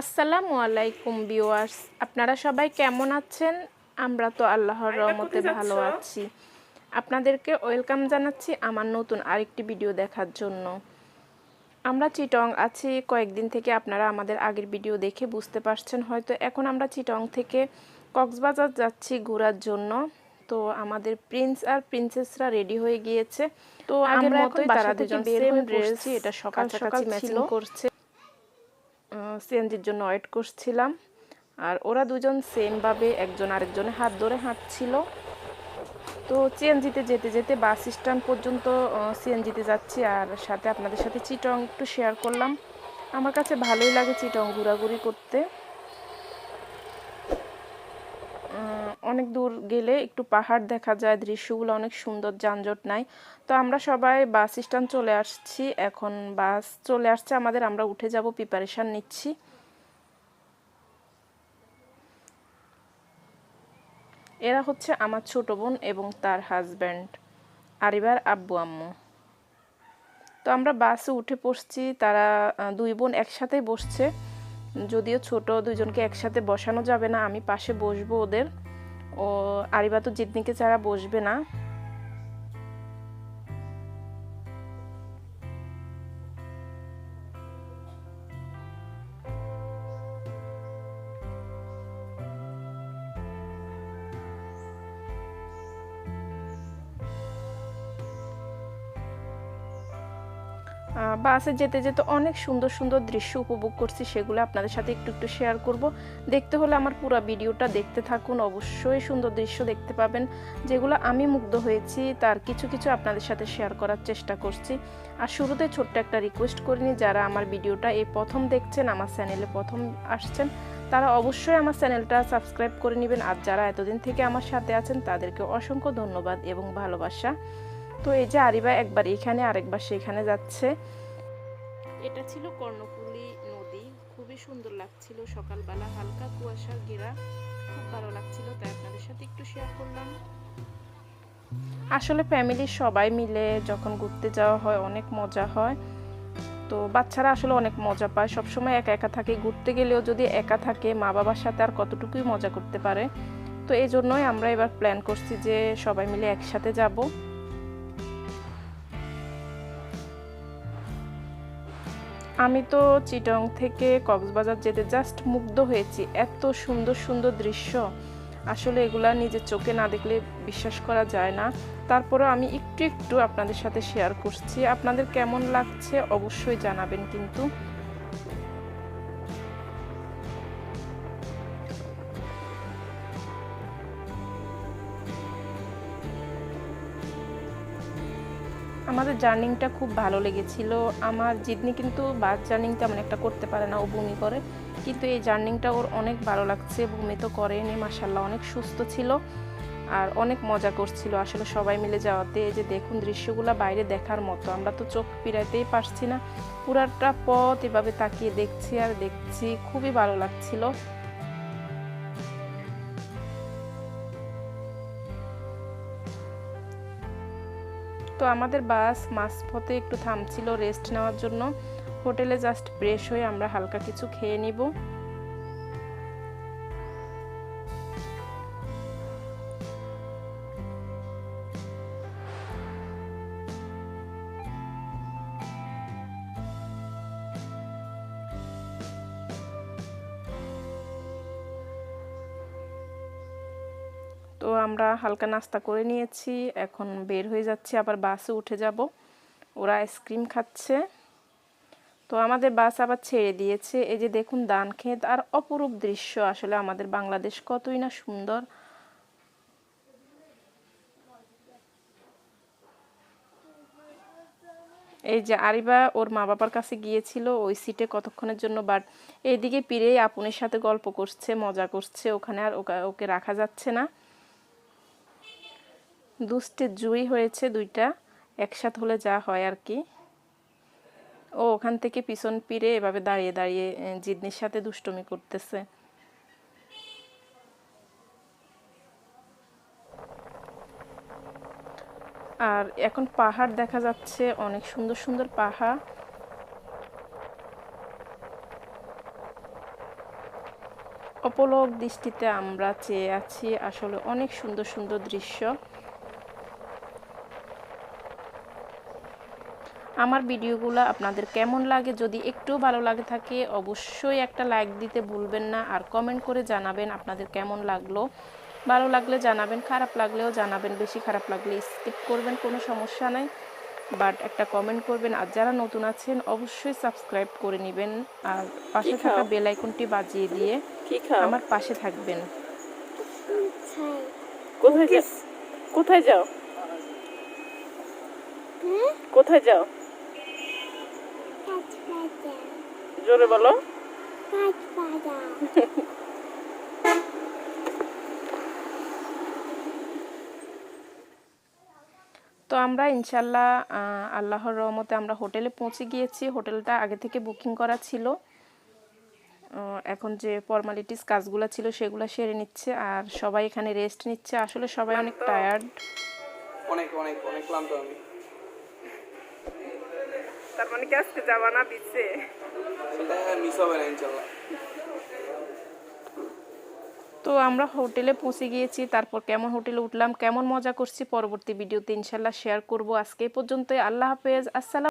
আসসালামু আলাইকুম ভিউয়ার্স। আপনারা সবাই কেমন আছেন? আমরা তো আল্লাহর রহমতে ভালো আছি। আপনাদেরকে ওয়েলকাম জানাচ্ছি আমার নতুন আরেকটি ভিডিও দেখার জন্য। আমরা চিটং আছি কয়েকদিন থেকে আপনারা আমাদের আগের ভিডিও দেখে বুঝতে পারছেন হয়তো। এখন আমরা চিটং থেকে কক্সবাজার যাচ্ছি ঘোরার জন্য। তো আমাদের প্রিন্স আর প্রিন্সেসরা রেডি হয়ে গিয়েছে। তো আমরা এখন তারা থেকে দুজন পড়ছি। পড়ছি। এটা সকাল সকাল ম্যাচিং করছে সিএনজির জন্য ওয়েট করছিলাম। আর ওরা দুজন সেমভাবে একজন আরেকজনের হাত ধরে হাঁটছিল। তো সিএনজিতে যেতে যেতে বাস স্ট্যান্ড পর্যন্ত সিএনজিতে যাচ্ছি আর সাথে আপনাদের সাথে চিটং একটু শেয়ার করলাম। আমার কাছে ভালোই লাগে চিটং ঘোরাঘুরি করতে। অনেক দূর গেলে একটু পাহাড় দেখা যায়, দৃশ্যগুলো অনেক সুন্দর, যানজট নাই। তো আমরা সবাই বাস স্ট্যান্ড চলে আসছি। এখন বাস চলে আসছে আমাদের, আমরা উঠে যাব প্রিপারেশন নিচ্ছি। এরা হচ্ছে আমার ছোট বোন এবং তার হাজব্যান্ড আরিবার আব্বু আম্মু। তো আমরা বাসে উঠে পড়ছি, তারা দুই বোন একসাথেই বসছে। যদিও ছোট দুইজনকে একসাথে বসানো যাবে না, আমি পাশে বসবো ওদের। ও আরিবা তো জিতনিকে ছাড়া বসবে না বাসে যেতে যেতে অনেক সুন্দর সুন্দর দৃশ্য উপভোগ করছি, সেগুলো আপনাদের সাথে একটু একটু শেয়ার করব। দেখতে হলে আমার পুরো ভিডিওটা দেখতে থাকুন, অবশ্যই সুন্দর দৃশ্য দেখতে পাবেন, যেগুলো আমি মুগ্ধ হয়েছি, তার কিছু কিছু আপনাদের সাথে শেয়ার করার চেষ্টা করছি। আর শুরুতে ছোট্ট একটা রিকোয়েস্ট করিনি যারা আমার ভিডিওটা এই প্রথম দেখছেন, আমার চ্যানেলে প্রথম আসছেন, তারা অবশ্যই আমার চ্যানেলটা সাবস্ক্রাইব করে নেবেন। আর যারা এতদিন থেকে আমার সাথে আছেন, তাদেরকে অসংখ্য ধন্যবাদ এবং ভালোবাসা। তো এই যে আরিবা একবার এখানে আরেকবার সেখানে যাচ্ছে। এটা ছিল কর্ণফুলী নদী। খুবই সুন্দর লাগছিল সকালবেলা। হালকা কুয়াশা ঘেরা খুব ভালো লাগছিল তাই আপনাদের সাথে একটু শেয়ার করলাম। আসলে ফ্যামিলির সবাই মিলে যখন ঘুরতে যাওয়া হয় অনেক মজা হয়। তো বাচ্চারা আসলে অনেক মজা পায়। সবসময় একা একা থাকে। ঘুরতে গেলেও যদি একা থাকে মা বাবার সাথে আর কতটুকুই মজা করতে পারে? তো এই জন্যই আমরা এবার প্ল্যান করছি যে সবাই মিলে একসাথে যাব। আমি তো চিটং থেকে কক্সবাজার যেতে জাস্ট মুগ্ধ হয়েছি। এত সুন্দর সুন্দর দৃশ্য। আসলে এগুলা নিজের চোখে না দেখলে বিশ্বাস করা যায় না। তারপরেও আমি একটু একটু আপনাদের সাথে শেয়ার করছি। আপনাদের কেমন লাগছে অবশ্যই জানাবেন কিন্তু। আমাদের জার্নিংটা খুব ভালো লেগেছিল। আমার জিদনি কিন্তু বাস জার্নিং তেমন একটা করতে পারে না, ও বমি করে। কিন্তু এই জার্নিংটা ওর অনেক ভালো লাগছে, বমি তো করেনি মাসাল্লাহ অনেক সুস্থ ছিল আর অনেক মজা করছিল আসলে সবাই মিলে যাওয়াতে। এই যে দেখুন দৃশ্যগুলো বাইরে দেখার মতো, আমরা তো চোখ ফিরাইতেই পারছি না। পুরাটা পথ এভাবে তাকিয়ে দেখছি আর দেখছি, খুবই ভালো লাগছিল। তো আমাদের বাস মাঝপথে একটু থামছিল রেস্ট নেওয়ার জন্য। হোটেলে জাস্ট ফ্রেশ হয়ে আমরা হালকা কিছু খেয়ে নিব। তো আমরা হালকা নাস্তা করে নিয়েছি। এখন বের হয়ে যাচ্ছি, আবার বাসে উঠে যাব। ওরা আইসক্রিম খাচ্ছে। তো আমাদের বাস আবার ছেড়ে দিয়েছে। এই যে দেখুন দান ক্ষেত আর অপরূপ দৃশ্য আসলে আমাদের বাংলাদেশ কতই না সুন্দর। এই যে আরিবা ওর মা বাবার কাছে গিয়েছিল ওই সিটে কতক্ষণের জন্য বাট এইদিকে পিরেই আপনের সাথে গল্প করছে, মজা করছে, ওখানে আর ওকে রাখা যাচ্ছে না। দুষ্টে জুই হয়েছে দুইটা, একসাথে হলে যা হয় আর কি। ও ওখান থেকে পিছন পিড়ে এভাবে দাঁড়িয়ে দাঁড়িয়ে জিদনির সাথে দুষ্টমি করতেছে। আর এখন পাহাড় দেখা যাচ্ছে, অনেক সুন্দর সুন্দর পাহাড়। অপলক দৃষ্টিতে আমরা চেয়ে আছি আসলে অনেক সুন্দর সুন্দর দৃশ্য। আমার ভিডিওগুলো আপনাদের কেমন লাগে যদি একটু ভালো লাগে থাকে অবশ্যই একটা লাইক দিতে ভুলবেন না আর কমেন্ট করে জানাবেন আপনাদের কেমন লাগল। ভালো লাগলে জানাবেন খারাপ লাগলেও জানাবেন বেশি খারাপ লাগলে স্কিপ করবেন কোনো সমস্যা নাই। বাট একটা কমেন্ট করবেন আর যারা নতুন আছেন অবশ্যই সাবস্ক্রাইব করে নেবেন। আর পাশে থাকা? বেল আইকনটি বাজিয়ে দিয়ে আমার পাশে থাকবেন। কোথায়? যাও কোথায় যাও? কোথায় যাও? জোরে বলো। তো আমরা ইনশাল্লাহ আল্লাহর রহমতে আমরা হোটেলে পৌঁছে গিয়েছি। হোটেলটা আগে থেকে বুকিং করা ছিল। এখন যে ফর্মালিটিস কাজগুলো ছিল সেগুলো সেরে নিচ্ছে আর সবাই এখানে রেস্ট নিচ্ছে। আসলে সবাই অনেক টায়ার্ড অনেক অনেক অনেক ক্লান্ত আমি। তার মানে কি আজকে যাবা না বিচে ইনশাল্লাহ তো আমরা হোটেলে পৌঁছে গিয়েছি তারপর কেমন হোটেলে উঠলাম কেমন মজা করছি পরবর্তী ভিডিওতে ইনশাল্লাহ শেয়ার করব। আজকে এই পর্যন্ত আল্লাহ হাফেজ আসসালাম।